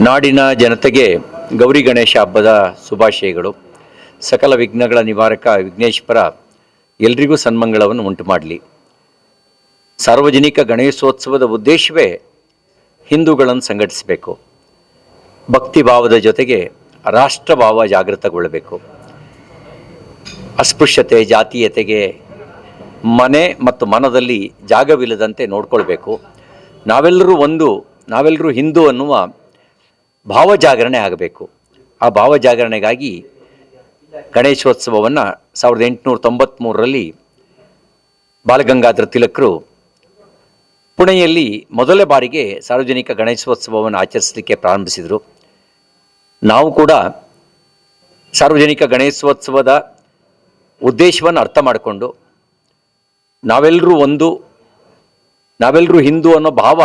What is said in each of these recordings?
ನಾಡಿನ ಜನತೆಗೆ ಗೌರಿ ಗಣೇಶ ಹಬ್ಬದ ಶುಭಾಶಯಗಳು. ಸಕಲ ವಿಘ್ನಗಳ ನಿವಾರಕ ವಿಘ್ನೇಶ್ವರ ಎಲ್ರಿಗೂ ಸನ್ಮಂಗಳವನ್ನು ಉಂಟು ಮಾಡಲಿ. ಸಾರ್ವಜನಿಕ ಗಣೇಶೋತ್ಸವದ ಉದ್ದೇಶವೇ ಹಿಂದೂಗಳನ್ನು ಸಂಘಟಿಸಬೇಕು. ಭಕ್ತಿ ಭಾವದ ಜೊತೆಗೆ ರಾಷ್ಟ್ರಭಾವ ಜಾಗೃತಗೊಳ್ಳಬೇಕು. ಅಸ್ಪೃಶ್ಯತೆ, ಜಾತೀಯತೆಗೆ ಮನೆ ಮತ್ತು ಮನದಲ್ಲಿ ಜಾಗವಿಲ್ಲದಂತೆ ನೋಡ್ಕೊಳ್ಬೇಕು. ನಾವೆಲ್ಲರೂ ಒಂದು, ನಾವೆಲ್ಲರೂ ಹಿಂದೂ ಅನ್ನುವ ಭಾವಜಾಗರಣೆ ಆಗಬೇಕು. ಆ ಭಾವಜಾಗರಣೆಗಾಗಿ ಗಣೇಶೋತ್ಸವವನ್ನು ಸಾವಿರದ ಎಂಟುನೂರ ತೊಂಬತ್ತ್ಮೂರರಲ್ಲಿ ಬಾಲಗಂಗಾಧರ ತಿಲಕರು ಪುಣೆಯಲ್ಲಿ ಮೊದಲ ಬಾರಿಗೆ ಸಾರ್ವಜನಿಕ ಗಣೇಶೋತ್ಸವವನ್ನು ಆಚರಿಸಲಿಕ್ಕೆ ಪ್ರಾರಂಭಿಸಿದರು. ನಾವು ಕೂಡ ಸಾರ್ವಜನಿಕ ಗಣೇಶೋತ್ಸವದ ಉದ್ದೇಶವನ್ನು ಅರ್ಥ ಮಾಡಿಕೊಂಡು ನಾವೆಲ್ಲರೂ ಒಂದು ನಾವೆಲ್ಲರೂ ಹಿಂದೂ ಅನ್ನೋ ಭಾವ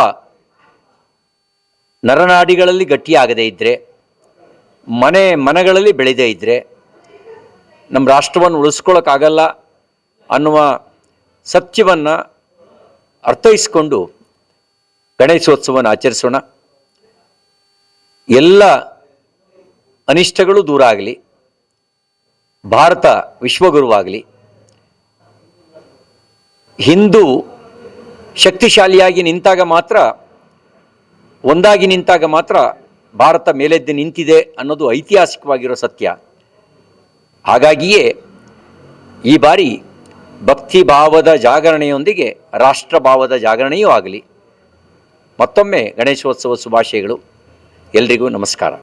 ನರನಾಡಿಗಳಲ್ಲಿ ಗಟ್ಟಿಯಾಗದೇ ಇದ್ದರೆ ಮನೆ, ಮನಗಳಲ್ಲಿ ಬೆಳೆದೇ ಇದ್ದರೆ ನಮ್ಮ ರಾಷ್ಟ್ರವನ್ನು ಉಳಿಸ್ಕೊಳ್ಳೋಕ್ಕಾಗಲ್ಲ ಅನ್ನುವ ಸತ್ಯವನ್ನು ಅರ್ಥೈಸಿಕೊಂಡು ಗಣೇಶೋತ್ಸವವನ್ನು ಆಚರಿಸೋಣ. ಎಲ್ಲ ಅನಿಷ್ಟಗಳು ದೂರ ಆಗಲಿ, ಭಾರತ ವಿಶ್ವಗುರುವಾಗಲಿ, ಹಿಂದೂ ಶಕ್ತಿಶಾಲಿಯಾಗಿ ನಿಂತಾಗ ಮಾತ್ರ ಒಂದಾಗಿ ನಿಂತಾಗ ಮಾತ್ರ ಭಾರತ ಮೇಲೆದ್ದು ನಿಂತಿದೆ ಅನ್ನೋದು ಐತಿಹಾಸಿಕವಾಗಿರೋ ಸತ್ಯ. ಹಾಗಾಗಿಯೇ ಈ ಬಾರಿ ಭಕ್ತಿ ಭಾವದ ಜಾಗರಣೆಯೊಂದಿಗೆ ರಾಷ್ಟ್ರಭಾವದ ಜಾಗರಣೆಯೂ ಆಗಲಿ. ಮತ್ತೊಮ್ಮೆ ಗಣೇಶೋತ್ಸವ ಶುಭಾಶಯಗಳು. ಎಲ್ರಿಗೂ ನಮಸ್ಕಾರ.